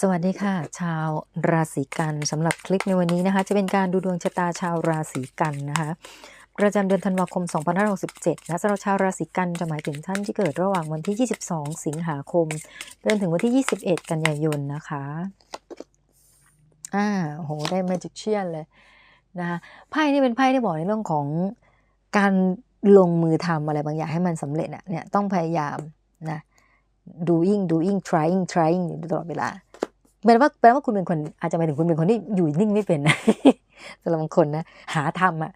สวัสดีค่ะ ชาวราศีกันสำหรับคลิปในวันนี้นะคะ จะเป็นการดูดวงชะตาชาวราศีกันนะคะประจำเดือนธันวาคม 2567 นะสำหรับชาวราศีกันจะหมายถึงท่านที่เกิดระหว่างวันที่ 22 สิงหาคมจนถึงวันที่ 21 กันยายนนะคะอ่าโหได้มาจิกเชียนเลยนะคะไพ่นี่เป็นไพ่ที่บอกในเรื่องของการลงมือทำอะไรบางอย่างให้มันสำเร็จอะเนี่ยต้องพยายามนะ doing doing trying trying อยู่ตลอดเวลา แปลว่าแปลว่าคุณเป็นคนอาจจะหมายถึงคุณเป็นคนที่อยู่นิ่งไม่เป็นนะสำหรับบางคนนะหาทำอะ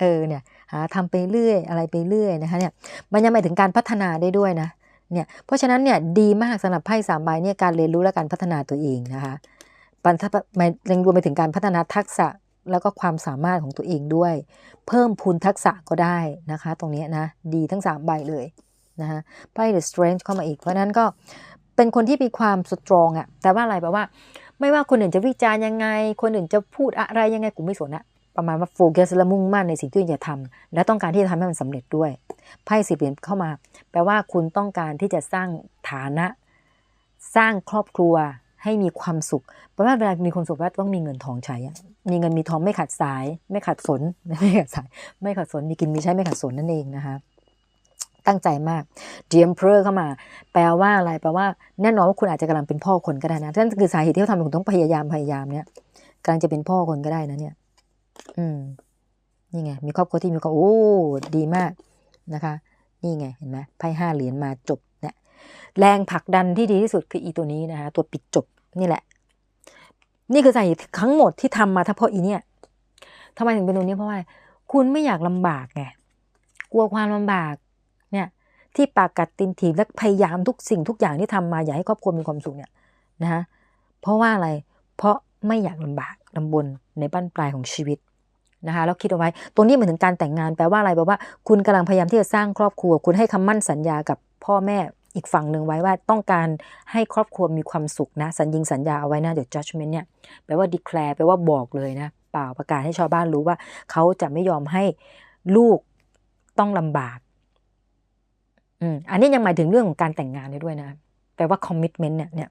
เออเนี่ยหาทำไปเรื่อยอะไรไปเรื่อยนะคะเนี่ยมันยังหมายถึงการพัฒนาได้ด้วยนะเนี่ยเพราะฉะนั้นเนี่ยดีมากสำหรับไพ่สามใบเนี่ยการเรียนรู้และการพัฒนาตัวเองนะคะปันทัยังรวมไปถึงการพัฒนาทักษะแล้วก็ความสามารถของตัวเองด้วย เพิ่มพูนทักษะก็ได้นะคะ ตรงนี้นะดีทั้งสามใบเลยนะคะไพ่ the strength เข้ามาอีกเพราะนั้นก็ เป็นคนที่มีความสตรองอะแต่ว่าอะไรแปลว่า ไม่ว่าคนอื่นจะวิจารณ์ยังไง คนอื่นจะพูดอะไรยังไงกูไม่สนอะประมาณว่าโฟกัสและมุ่งมั่นในสิ่งที่จะทำและต้องการที่จะทำให้มันสำเร็จด้วยไพ่สี่เหรียญเข้ามา แปลว่าคุณต้องการที่จะสร้างฐานะ สร้างครอบครัวให้มีความสุขแปลว่าเวลามีความสุขว่าต้องมีเงินทองใช้ มีเงินมีทองไม่ขาดสาย ไม่ขาดสน ไม่ขาดสาย ไม่ขาดสน มีกินมีใช้ไม่ขาดสนนั่นเองนะคะ ตั้งใจมาก The Emperor เข้ามา แปลว่าอะไรแปลว่าแน่นอนว่าคุณอาจจะกำลังเป็นพ่อคนก็ได้นะนั่นคือสาเหตุที่เขาทำคุณต้องพยายามพยายามเนี่ยกำลังจะเป็นพ่อคนก็ได้นะเนี่ย อืม นี่ไง มีครอบครัวที่มีครอบโอ้ดีมากนะคะ นี่ไงเห็นไหมไพ่ห้าเหรียญมาจบเนี่ยแรงผลักดันที่ดีที่สุดคืออีตัวนี้นะคะตัวปิดจบนี่แหละ นี่คือสาเหตุทั้งหมดที่ทำมาถ้าเพราะอีเนี่ยทำไมถึงเป็นตัวนี้เพราะว่า คุณไม่อยากลำบากไงกลัวความลำบาก ที่ปากกัดตินถีบและพยายามทุกสิ่งทุกอย่างที่ทำมาอยากให้ครอบครัวมีความสุขเนี่ยนะฮะเพราะว่าอะไรเพราะไม่อยากลำบากลำบนในบ้านปลายของชีวิตนะคะแล้วคิดเอาไว้ตรงนี้เหมือนถึงการแต่งงานแปลว่าอะไรแปลว่า คุณกำลังพยายามที่จะสร้างครอบครัว คุณให้คำมั่นสัญญากับพ่อแม่อีกฝั่งหนึ่งไว้ว่าต้องการให้ครอบครัวมีความสุขนะ สัญญิงสัญญาเอาไว้นะเดี๋ยว judgment เนี่ยแปลว่า declare แปลว่าบอกเลยนะเปล่าประกาศให้ชาวบ้านรู้ว่า เขาจะไม่ยอมให้ลูกต้องลำบาก อืมอันนี้ยังหมายถึงเรื่องของการแต่งงานด้ด้วยนะแปลว่า commitment เนี่ยเนี่ย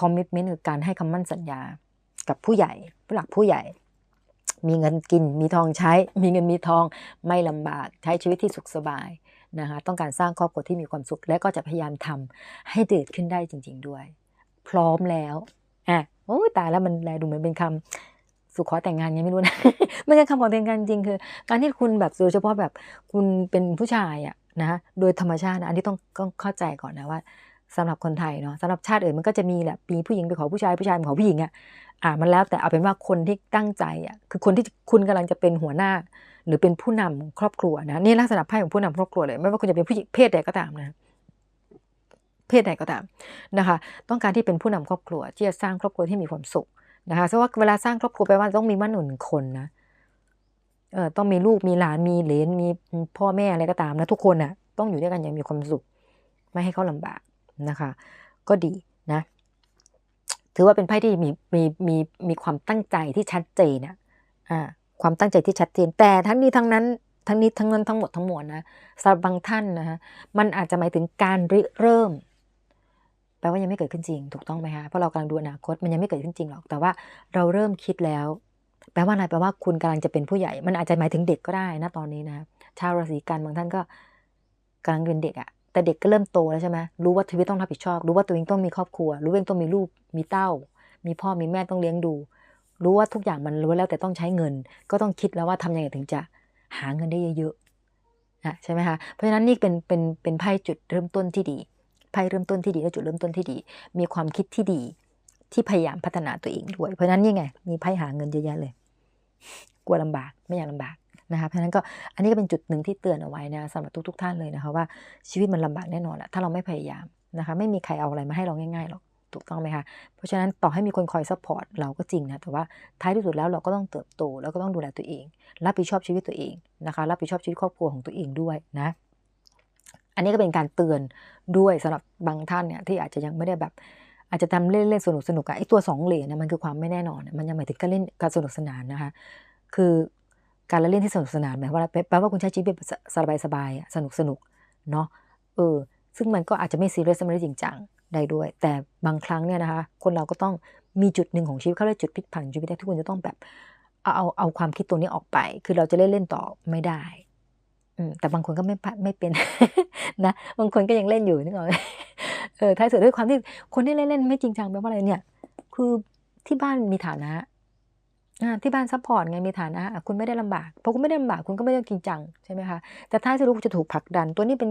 commitment คือการให้คำมั่นสัญญากับผู้ใหญ่ผู้หลักผู้ใหญ่ มีเงินกินมีทองใช้ มีเงินมีทองไม่ลำบากใช้ชีวิตที่สุขสบายนะคะ ต้องการสร้างครอบครัวที่มีความสุข และก็จะพยายามทำให้เดิดขึ้นได้จริง ๆด้วย พร้อมแล้วอะโอ้ตายแล้วมันแลดูเหมือนเป็นคำสุขขอแต่งงานยังไม่รู้นะไม่ใช่คำขอแต่งงานจริงคือ การที่คุณแบบโดยเฉพาะแบบคุณเป็นผู้ชายอะ นะโดยธรรมชาตินะอันนี้ต้องต้องเข้าใจก่อนนะว่าสำหรับคนไทยเนาะสำหรับชาติอื่นมันก็จะมีแหละมีผู้หญิงไปขอผู้ชายผู้ชายไปขอผู้หญิงอะอ่ามันแล้วแต่เอาเป็นว่าคนที่ตั้งใจอะคือคนที่คุณกำลังจะเป็นหัวหน้า หรือเป็นผู้นำครอบครัวนะนี่ลักษณะไพ่ของผู้นำครอบครัวเลย ไม่ว่าคุณจะเป็นผู้หญิงเพศใดก็ตามนะเพศใดก็ตามนะคะ ต้องการที่เป็นผู้นำครอบครัวที่จะสร้างครอบครัวที่มีความสุขนะคะเพราะว่าเวลาสร้างครอบครัวแปลว่าต้องมีมั่นหนุนคนนะ เออต้องมีลูกมีหลานมีเหลนมีพ่อแม่อะไรก็ตามนะทุกคนอะ ต้องอยู่ด้วยกันอย่างมีความสุข ไม่ให้เขาลำบากนะคะ ก็ดีนะ ถือว่าเป็นไพ่ที่มีมีมีมีความตั้งใจที่ชัดเจนนะอ่าความตั้งใจที่ชัดเจน แต่ทั้งนี้ทั้งนั้น ทั้งนี้ทั้งนั้นทั้งหมดทั้งมวลนะสำหรับบางท่านนะฮะมันอาจจะหมายถึงการริเริ่มแปลว่ายังไม่เกิดขึ้นจริง ถูกต้องไหมคะเพราะเรากำลังดูอนาคตมันยังไม่เกิดขึ้นจริงหรอก แต่ว่าเราเริ่มคิดแล้ว แปลว่าอะไรแปลว่าคุณกำลังจะเป็นผู้ใหญ่ มันอาจจะหมายถึงเด็กก็ได้นะตอนนี้นะชาวราศีกันบางท่านก็กำลังเป็นเด็กอะแต่เด็กก็เริ่มโตแล้วใช่ไหมรู้ว่าชีวิตต้องรับผิดชอบ รู้ว่าตัวเองต้องมีครอบครัว รู้ว่าตัวเองต้องมีลูกมีเต้า มีพ่อมีแม่ต้องเลี้ยงดู รู้ว่าทุกอย่างมันรู้แล้วแต่ต้องใช้เงิน ก็ต้องคิดแล้วว่าทำยังไงถึงจะหาเงินได้เยอะๆนะใช่ไหมคะเพราะฉะนั้นนี่เป็นเป็นเป็นไพ่จุดเริ่มต้นที่ดีไพ่เริ่มต้นที่ดีและจุดเริ่มต้นที่ดี มีความคิดที่ดี ที่พยายามพัฒนาตัวเองด้วย เพราะนั้นนี่ไง มีไพ่หาเงินเยอะแยะเลย กลัวลำบากไม่อยากลำบากนะคะเพราะนั้นก็อันนี้ก็เป็นจุดหนึ่งที่เตือนเอาไว้นะสำหรับทุกๆ ท่านเลยนะคะว่าชีวิตมันลำบากแน่นอนอะถ้าเราไม่พยายามนะคะ ไม่มีใครเอาอะไรมาให้เราง่ายๆหรอกถูกต้องไหมคะ เพราะฉะนั้นต่อให้มีคนคอยซัพพอร์ตเราก็จริงนะ แต่ว่าท้ายที่สุดแล้วเราก็ต้องเติบโต แล้วก็ต้องดูแลตัวเอง รับผิดชอบชีวิตตัวเองนะคะ รับผิดชอบชีวิตครอบครัวของตัวเองด้วยนะ อันนี้ก็เป็นการเตือนด้วยสำหรับบางท่านเนี่ยที่อาจจะยังไม่ได้แบบ อาจจะทำเล่นเล่นสนุกสนุกอะไอตัวสองเหรียญนะมันคือความไม่แน่นอน มันยังหมายถึงการเล่นการสนุกสนานนะคะ คือการเล่นที่สนุกสนานหมายว่าแปลว่าคุณใช้ชีวิตแบบสบายสบายสนุกสนุกเนาะเออ ซึ่งมันก็อาจจะไม่ซีเรียสไม่ได้จริงจังได้ด้วย แต่บางครั้งเนี่ยนะคะ คนเราก็ต้องมีจุดหนึ่งของชีวิตเขาเรียกจุดพลิกผันชีวิตที่คุณจะต้องแบบเอาเอาเอาความคิดตัวนี้ออกไป คือเราจะเล่นเล่นต่อไม่ได้อืแต่บางคนก็ไม่ไม่เป็นนะ บางคนก็ยังเล่นอยู่นึกออกไหม เออท้ายสุดด้วยความที่คนที่เล่นเล่นไม่จริงจังแปลว่าอะไรเนี่ย คือที่บ้านมีฐานะที่บ้านซัพพอร์ตไงมีฐานะคุณไม่ได้ลำบากเพราะคุณไม่ได้ลำบากคุณก็ไม่ต้องจริงจังใช่ไหมคะแต่ท้ายสุดคุณจะถูกผลักดัน ตัวนี้เป็น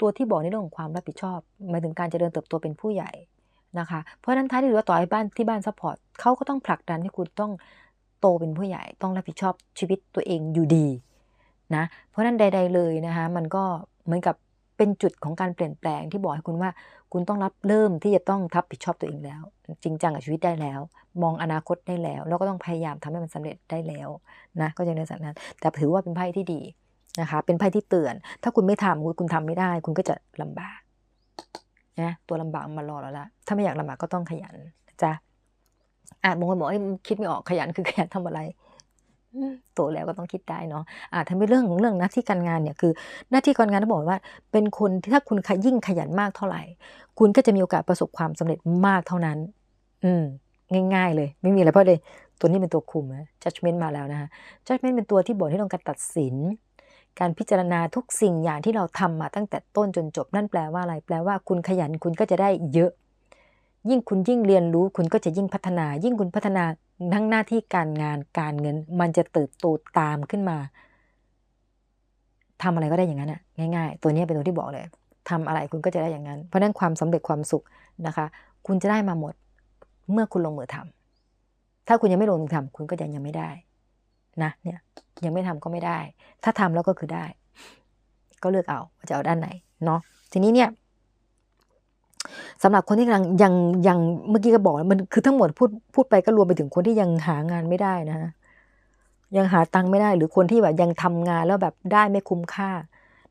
ตัวที่บอกในเรื่องของความรับผิดชอบหมายถึงการเจริญเติบโตเป็นผู้ใหญ่นะคะเพราะนั้นท้ายที่สุดต่อให้บ้านที่บ้านซัพพอร์ตเขาก็ต้องผลักดันให้คุณต้องโตเป็นผู้ใหญ่ ต้องรับผิดชอบชีวิตตัวเองอยู่ดีนะเพราะนั้นใด ๆเลยนะคะมันก็เหมือนกับ เป็นจุดของการเปลี่ยนแปลงที่บอกให้คุณว่า คุณต้องรับเริ่มที่จะต้องรับผิดชอบตัวเองแล้ว จริงจังกับชีวิตได้แล้ว มองอนาคตได้แล้ว แล้วก็ต้องพยายามทำให้มันสำเร็จได้แล้วนะก็จะในสันนั้น แต่ถือว่าเป็นไพ่ที่ดีนะคะ เป็นไพ่ที่เตือน ถ้าคุณไม่ทำคุณคุณทำไม่ได้ คุณก็จะลำบากนะตัวลำบากมารอแล้วละถ้าไม่อยากลำบากก็ต้องขยันจ๊ะอะบางคนบอกคิดไม่ออกขยันคือขยันทำอะไร โตแล้วก็ต้องคิดได้เนาะอ่าถ้าเป็นเรื่องของเรื่องหน้าที่การงานเนี่ยคือ หน้าที่การงานต้องบอกว่า เป็นคนที่ถ้าคุณยิ่งขยันมากเท่าไหร่ คุณก็จะมีโอกาสประสบความสำเร็จมากเท่านั้น อืม ง่าย ๆ เลย ไม่มีอะไรเพราะเลย ตัวนี้เป็นตัวคุมนะ judgment มาแล้วนะคะ judgment เป็นตัวที่บอกให้เราการตัดสิน การพิจารณาทุกสิ่งอย่างที่เราทำมาตั้งแต่ต้นจนจบนั่นแปลว่าอะไร แปลว่าคุณขยันคุณก็จะได้เยอะ ยิ่งคุณยิ่งเรียนรู้ คุณก็จะยิ่งพัฒนา ยิ่งคุณพัฒนา ทั้งหน้าที่การงานการเงิน มันจะเติบโตตามขึ้นมาทำอะไรก็ได้อย่างนั้นอะง่ายๆ ตัวนี้เป็นตัวที่บอกเลยทำอะไรคุณก็จะได้อย่างนั้น เพราะนั้นความสำเร็จความสุขนะคะ คุณจะได้มาหมดเมื่อคุณลงมือทำถ้าคุณยังไม่ลงมือทำคุณก็ยังยังไม่ได้นะเนี่ยยังไม่ทำก็ไม่ได้ ถ้าทำแล้วก็คือได้ ก็เลือกเอาจะเอาด้านไหนเนาะทีนี้เนี่ย สำหรับคนที่กำลังยังยังเมื่อกี้ก็บอกมันคือทั้งหมดพูดพูดไปก็รวมไปถึงคนที่ยังหางานไม่ได้นะยังหาตังค์ไม่ได้หรือคนที่แบบยังทำงานแล้วแบบได้ไม่คุ้มค่า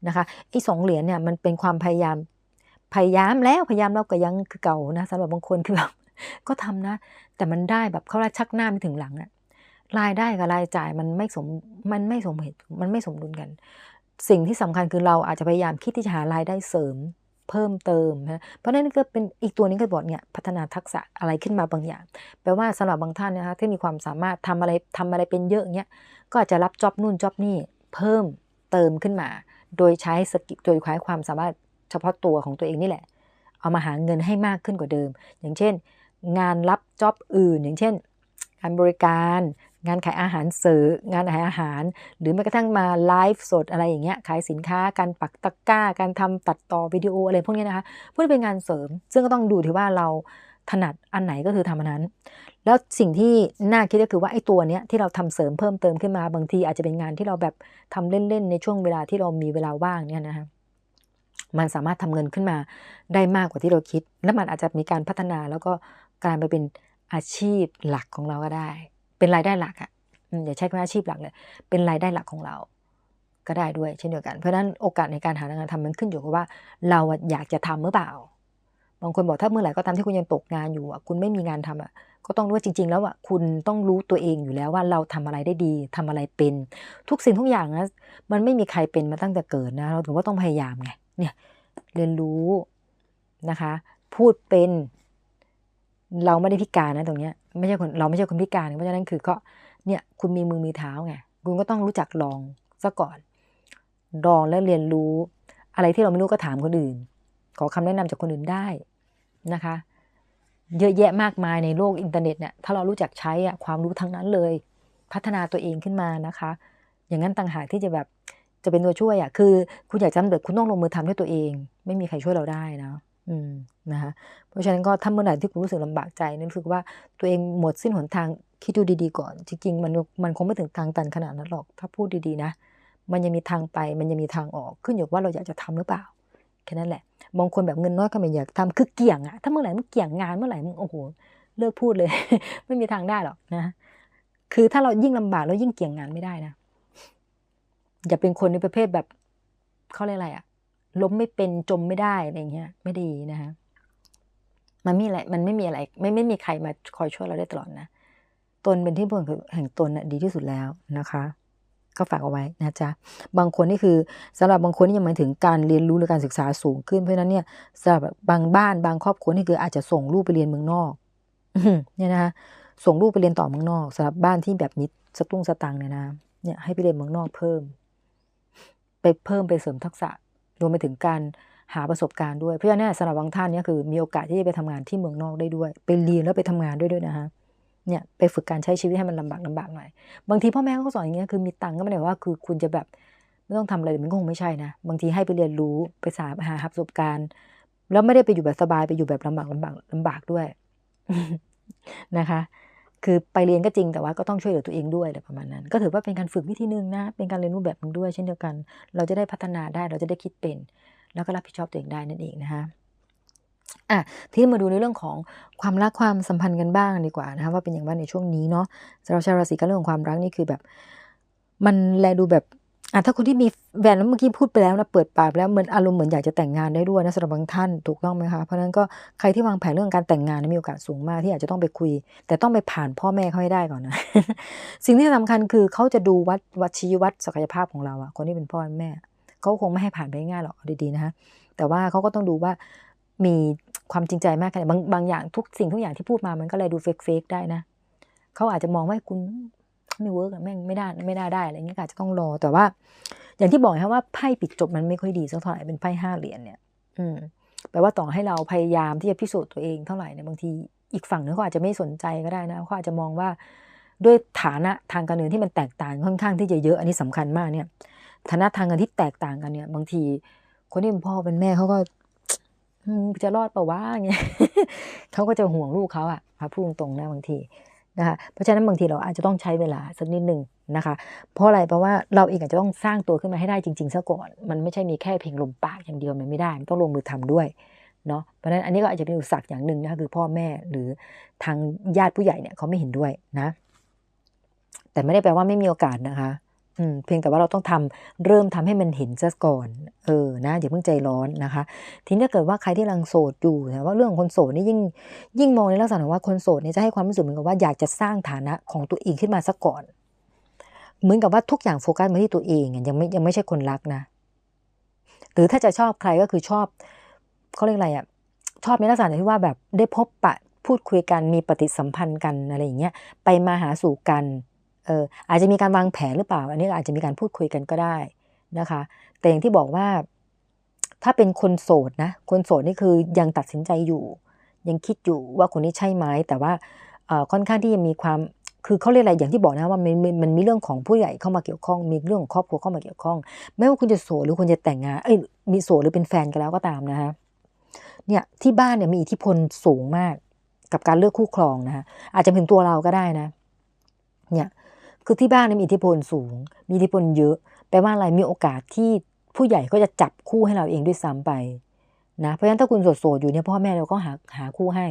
นะคะไอ้สองเหรียญเนี่ยมันเป็นความพยายามพยายามแล้วพยายามแล้วก็ยังคือเก่านะสำหรับบางคนคือแบบก็ทำนะ แต่มันได้แบบเขาชักหน้าไม่ถึงหลังอะรายได้กับรายจ่ายมันไม่สมมันไม่สมเหตุมันไม่สมดุลกัน สิ่งที่สำคัญคือเราอาจจะพยายามคิดที่จะหารายได้เสริม เพิ่มเติมนะเพราะนั้นก็เป็นอีกตัวนี้ก็บอกเนี่ยพัฒนาทักษะอะไรขึ้นมาบางอย่าง แปลว่าสำหรับบางท่านนะคะที่มีความสามารถทำอะไรทำอะไรเป็นเยอะเงี้ยก็อาจจะรับจ็อบนู่นจ็อบนี่เพิ่มเติมขึ้นมา โดยใช้สกิลโดยใช้ความสามารถเฉพาะตัวของตัวเองนี่แหละ เอามาหาเงินให้มากขึ้นกว่าเดิม อย่างเช่น งานรับจ็อบอื่น อย่างเช่น การบริการ งานขายอาหารเสริงานขายอาหาร หรือแม้กระทั่งมาไลฟ์สดอะไรอย่างเงี้ยขายสินค้าการปักตะกร้า การทำตัดต่อวิดีโออะไรพวกนี้นะคะพวกนี้เป็นงานเสริม ซึ่งก็ต้องดูที่ว่าเราถนัดอันไหนก็คือทำอันนั้น แล้วสิ่งที่น่าคิดก็คือว่าไอ้ตัวเนี้ยที่เราทำเสริมเพิ่มเติมขึ้นมาบางที อาจจะเป็นงานที่เราแบบทำเล่นๆในช่วงเวลาที่เรามีเวลาว่างเนี่ยนะคะมันสามารถทำเงินขึ้นมาได้มากกว่าที่เราคิด และมันอาจจะมีการพัฒนาแล้วก็กลายไปเป็นอาชีพหลักของเราก็ได้ เป็นรายได้หลักอะอย่าใช้คำว่าอาชีพหลักเลย เป็นรายได้หลักของเรา ก็ได้ด้วยเช่นเดียวกัน เพราะนั้นโอกาสในการหางานทำมันขึ้นอยู่กับว่า เราอยากจะทำหรือเปล่า บางคนบอกถ้าเมื่อไหร่ก็ตามที่คุณยังตกงานอยู่คุณไม่มีงานทำอะ ก็ต้องรู้ว่าจริง ๆ แล้วอะคุณต้องรู้ตัวเองอยู่แล้วว่าเราทำอะไรได้ดีทำอะไรเป็น ทุกสิ่งทุกอย่างนะมันไม่มีใครเป็นมาตั้งแต่เกิดนะ เราถึงว่าต้องพยายามไง เนี่ยเรียนรู้นะคะ พูดเป็น เราไม่ได้พิการนะตรงเนี้ย ไม่ใช่คนเราไม่ใช่คนพิการเพราะฉะนั้นคือก็เนี่ยคุณมีมือมีเท้าไงคุณก็ต้องรู้จักลองซะก่อนลองแล้วเรียนรู้ อะไรที่เราไม่รู้ก็ถามคนอื่น ขอคำแนะนำจากคนอื่นได้นะคะ เยอะแยะมากมายในโลกอินเทอร์เน็ตเนี่ยถ้าเรารู้จักใช้อะความรู้ทั้งนั้นเลย พัฒนาตัวเองขึ้นมานะคะ อย่างนั้นต่างหากที่จะแบบจะเป็นตัวช่วยอะคือ คุณอยากจำเด็กคุณต้องลงมือทำด้วยตัวเอง ไม่มีใครช่วยเราได้นะ อืมนะคะเพราะฉะนั้นก็ถ้าเมื่อไหร่ที่คุณรู้สึกลำบากใจนึกสึกว่าตัวเองหมดสิ้นหนทางคิดดูดีๆก่อน จริงๆมันมันคงไม่ถึงทางตันขนาดนั้นหรอก ถ้าพูดดีๆนะ มันยังมีทางไปมันยังมีทางออกขึ้นอยู่ว่าเราอยากจะทำหรือเปล่าแค่นั้นแหละบางคนแบบเงินน้อยก็ไม่อยากทำคือเกี่ยงอะถ้าเมื่อไหร่มึงเกี่ยงงานเมื่อไหร่มึงโอ้โหเลิกพูดเลย ไม่มีทางได้หรอกนะ คือถ้าเรายิ่งลำบากแล้วยิ่งเกี่ยงงานไม่ได้นะอย่าเป็นคนในประเภทแบบเขาเรียกอะไรอะ ล้มไม่เป็นจมไม่ได้อะไรเงี้ย ไม่ดีนะคะมันมีอะไรมันไม่มีอะไร ไม่ไม่มีใครมาคอยช่วยเราได้ตลอดนะตนเป็นที่พึ่งแห่งตนนะดีที่สุดแล้วนะคะ ก็ฝากเอาไว้นะจ๊ะบางคนนี่คือสำหรับบางคนนี่ยังหมายถึงการเรียนรู้หรือการศึกษาสูงขึ้นเพราะฉะนั้นเนี่ยสำหรับบางบ้านบางครอบครัวนี่คืออาจจะส่งลูกไปเรียนเมืองนอกเนี่ยนะคะส่งลูกไปเรียนต่อเมืองนอกสำหรับบ้านที่แบบมิดสตุ้งสตังเนี่ยนะเนี่ยให้ไปเรียนเมืองนอกเพิ่ม ไปเพิ่มไปเสริมทักษะ รวมไปถึงการหาประสบการณ์ด้วย เพราะฉะนั้นสำหรับบางท่านเนี่ยคือมีโอกาสที่จะไปทำงานที่เมืองนอกได้ด้วย ไปเรียนแล้วไปทำงานด้วยด้วยนะคะเนี่ยไปฝึกการใช้ชีวิตให้มันลำบากลำบากหน่อย บางทีพ่อแม่เขาก็สอนอย่างเงี้ยคือมีตังค์ก็ไม่ได้ว่าคือคุณจะแบบไม่ต้องทำอะไรมันก็คงไม่ใช่นะ บางทีให้ไปเรียนรู้ไปสาหาประสบการณ์ แล้วไม่ได้ไปอยู่แบบสบายไปอยู่แบบลำบากลำบากลำบากด้วยนะคะ คือไปเรียนก็จริงแต่ว่าก็ต้องช่วยเหลือตัวเองด้วยอะไรประมาณนั้น ก็ถือว่าเป็นการฝึกวิธีหนึ่งนะ เป็นการเรียนรู้แบบนึงด้วย เช่นเดียวกัน เราจะได้พัฒนาได้เราจะได้คิดเป็น แล้วก็รับผิดชอบตัวเองได้นั่นเองนะคะอะที่มาดูในเรื่องของความรักความสัมพันธ์กันบ้างดีกว่านะคะว่าเป็นอย่างไรในช่วงนี้เนาะสำหรับชาวราศีกันเรื่องของความรักนี่คือแบบ มันแลดูแบบ อะถ้าคนที่มีแฟนแล้วเมื่อกี้พูดไปแล้วนะเปิดปากแล้วเหมือนอารมณ์เหมือนอยากจะแต่งงานได้ด้วยนะสำหรับบางท่านถูกต้องไหมคะเพราะนั้นก็ใครที่วางแผนเรื่องการแต่งงานนะมีโอกาสสูงมากที่อาจจะต้องไปคุย แต่ต้องไปผ่านพ่อแม่เขาให้ได้ก่อนนะสิ่งที่สำคัญคือเขาจะดูวัดวัดชี้วัดศักยภาพของเราอะคนที่เป็นพ่อแม่เขาคงไม่ให้ผ่านไปง่ายหรอกดีๆนะคะแต่ว่าเขาก็ต้องดูว่ามีความจริงใจมากแค่ไหนบางบางอย่างทุกสิ่งทุกอย่างที่พูดมามันก็เลยดูเฟกเฟกได้นะเขาอาจจะมองว่าคุณ ไม่เวิร์กอะแม่งไม่ได้ไม่ได้ได้อะไรเงี้ยก็อาจจะต้องรอแต่ว่า อย่างที่บอกนะว่าไพ่ปิดจบมันไม่ค่อยดีสักเท่าไหร่เป็นไพ่ห้าเหรียญเนี่ย อืมแปลว่าต่อให้เราพยายามที่จะพิสูจน์ตัวเองเท่าไหร่เนี่ยบางทีอีกฝั่งนึงเขาอาจจะไม่สนใจก็ได้นะเขาอาจจะมองว่าด้วยฐานะทางการเงินที่มันแตกต่างค่อนข้างที่จะเยอะอันนี้สำคัญมากเนี่ยฐานะทางเงินที่แตกต่างกันเนี่ย บางทีคนที่เป็นพ่อเป็นแม่เขาก็จะรอดเปล่าวะเงี้ยเขาก็จะห่วงลูกเขาอะค่ะพูดตรงๆนะบางที นะคะเพราะฉะนั้นบางทีเราอาจจะต้องใช้เวลาสักนิดหนึ่งนะคะ เพราะอะไรเพราะว่าเราเองอาจจะต้องสร้างตัวขึ้นมาให้ได้จริงๆซะก่อน มันไม่ใช่มีแค่เพียงลมปากอย่างเดียวมันไม่ได้ มันต้องลงมือทำด้วยเนาะเพราะฉะนั้นอันนี้ก็อาจจะเป็นอุปสรรคอย่างหนึ่งนะคะคือพ่อแม่หรือทางญาติผู้ใหญ่เนี่ยเขาไม่เห็นด้วยนะ แต่ไม่ได้แปลว่าไม่มีโอกาสนะคะ เพียงแต่ว่าเราต้องทำเริ่มทำให้มันเห็นซะก่อน เออนะอย่าเพิ่งใจร้อนนะคะ ทีนี้เกิดว่าใครที่กำลังโสดอยู่นะว่าเรื่องคนโสดนี่ยิ่งยิ่งมองในลักษณะว่าคนโสดเนี่ยจะให้ความรู้สึกเหมือนกับว่าอยากจะสร้างฐานะของตัวเองขึ้นมาซะก่อน เหมือนกับว่าทุกอย่างโฟกัสมาที่ตัวเองอะยังไม่ยังไม่ใช่คนรักนะ หรือถ้าจะชอบใครก็คือชอบเขาเรียกอะไรอะชอบในลักษณะที่ว่าแบบได้พบปะพูดคุยกันมีปฏิสัมพันธ์กันอะไรอย่างเงี้ยไปมาหาสู่กัน เอออาจจะมีการวางแผนหรือเปล่า อันนี้อาจจะมีการพูดคุยกันก็ได้นะคะ แต่อย่างที่บอกว่าถ้าเป็นคนโสดนะ คนโสดนี่คือยังตัดสินใจอยู่ ยังคิดอยู่ว่าคนนี้ใช่ไหมแต่ว่าค่อนข้างที่จะมีความคือเขาเรียกอะไรอย่างที่บอกนะว่ามันมันมันมีเรื่องของผู้ใหญ่เข้ามาเกี่ยวข้อง มีเรื่องของครอบครัวเข้ามาเกี่ยวข้อง ไม่ว่าคุณจะโสดหรือคุณจะแต่งงานเอ้ยมีโสดหรือเป็นแฟนกันแล้วก็ตามนะคะเนี่ยที่บ้านเนี่ยมีอิทธิพลสูงมากกับการเลือกคู่ครองนะคะอาจจะเป็นตัวเราก็ได้นะ เนี่ย คือที่บ้านนี่มีอิทธิพลสูง มีอิทธิพลเยอะ แปลว่าอะไรมีโอกาสที่ผู้ใหญ่ก็จะจับคู่ให้เราเองด้วยซ้ำไปนะเพราะฉะนั้นถ้าคุณโสดๆอยู่เนี่ยพ่อแม่เราก็หาหาคู่ให้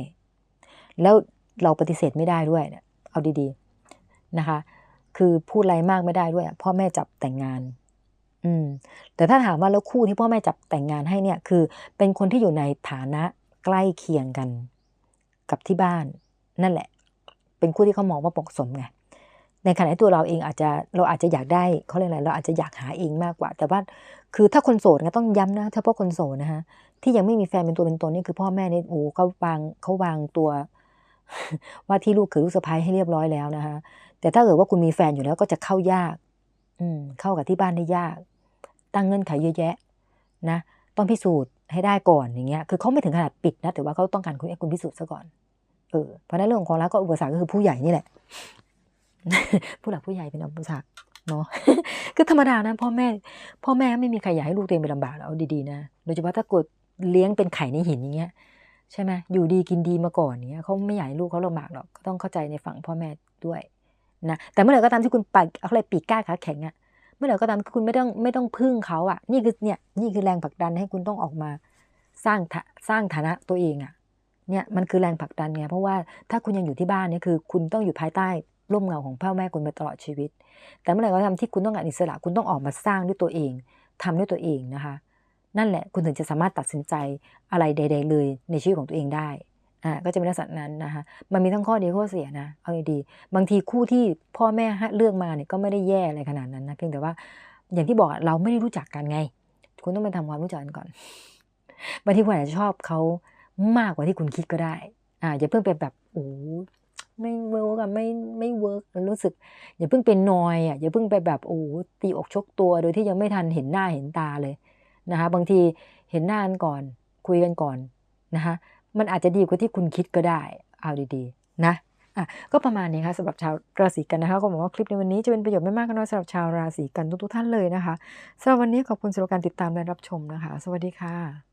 แล้วเราปฏิเสธไม่ได้ด้วยเนี่ยเอาดีๆนะคะ คือพูดอะไรมากไม่ได้ด้วยอะพ่อแม่จับแต่งงาน อืม แต่ถ้าถามว่าแล้วคู่ที่พ่อแม่จับแต่งงานให้เนี่ย คือ เป็นคนที่อยู่ในฐานะใกล้เคียงกัน กับที่บ้าน นั่นแหละ เป็นคู่ที่เขามองว่าเหมาะสมไง ในขณะที่ตัวเราเองอาจจะเราอาจจะอยากได้เขาเรียกอะไรเราอาจจะอยากหาเองมากกว่า แต่ว่าคือถ้าคนโสดก็ต้องย้ำนะถ้าพวกคนโสดนะฮะที่ยังไม่มีแฟนเป็นตัวเป็นตนนี่คือพ่อแม่นี่โอ้เขาวางเขาวางตัว ว่าที่ลูกคือลูกสะใภ้ให้เรียบร้อยแล้วนะคะแต่ถ้าเกิดว่าคุณมีแฟนอยู่แล้วก็จะเข้ายาก อืม เข้ากับที่บ้านได้ยาก ตั้งเงื่อนไขเยอะแยะ นะต้องพิสูจน์ให้ได้ก่อนอย่างเงี้ย คือเขาไม่ถึงขนาดปิดนะแต่ว่าเขาต้องการคุณให้คุณพิสูจน์ซะก่อน เออ เพราะนั้นเรื่องของรักก็อุปสรรคก็คือผู้ใหญ่นี่แหละ ผู้หลักผู้ใหญ่เป็นอุปสรรคเนาะคือธรรมดานะพ่อแม่ พ่อแม่ไม่มีใครอยากให้ลูกตัวเองไปลำบากหรอกเอาดีๆนะโดยเฉพาะถ้ากดเลี้ยงเป็นไข่ในหินอย่างเงี้ยใช่ไหมอยู่ดีกินดีมาก่อนเนี้ยเขาไม่อยากให้ลูกเขาลำบากหรอกก็ต้องเข้าใจในฝั่งพ่อแม่ด้วยนะแต่เมื่อไหร่ก็ตามที่คุณปักอะไรปีกกล้าขาแข็งอะเมื่อไหร่ก็ตามคุณไม่ต้องไม่ต้องพึ่งเขาอะนี่คือเนี่ยนี่คือแรงผลักดันให้คุณต้องออกมาสร้างสร้างฐานะตัวเองอะเนี่ยมันคือแรงผลักดันไงเพราะว่าถ้าคุณยังอยู่ที่บ้านเนี่ยคือ คุณต้องอยู่ภายใต้ ร่มเงาของพ่อแม่คุณไปตลอดชีวิต แต่เมื่อไหร่ก็ตามที่คุณต้องการอิสระคุณต้องออกมาสร้างด้วยตัวเองทำด้วยตัวเองนะคะ นั่นแหละคุณถึงจะสามารถตัดสินใจอะไรใด ๆ เลยในชีวิตของตัวเองได้อ่าก็จะเป็นลักษณะนั้นนะคะมันมีทั้งข้อดีข้อเสียนะเอาดีๆบางทีคู่ที่พ่อแม่เลือกมาเนี่ยก็ไม่ได้แย่อะไรขนาดนั้นนะเพียงแต่ว่าอย่างที่บอกเราไม่ได้รู้จักกันไง คุณต้องไปทำความรู้จักกันก่อนบางทีคุณอาจจะชอบเขามากกว่าที่คุณคิดก็ได้อ่าอย่าเพิ่งเป็นแบบโอ้ ไม่เวิร์กอะไม่ไม่เวิร์กรู้สึก อย่าเพิ่งเป็นนอยอะอย่าเพิ่งไปแบบโอ้ตีอกชกตัวโดยที่ยังไม่ทันเห็นหน้าเห็นตาเลยนะคะบางทีเห็นหน้ากันก่อนคุยกันก่อนนะคะมันอาจจะดีกว่าที่คุณคิดก็ได้ เอาดีๆนะอะก็ประมาณนี้ค่ะสำหรับชาวราศีกันนะคะก็หวังว่าคลิปในวันนี้จะเป็นประโยชน์ไม่มากก็น้อยสำหรับชาวราศีกันทุกๆท่านเลยนะคะสำหรับวันนี้ขอบคุณสำหรับการติดตามและรับชมนะคะ สวัสดีค่ะ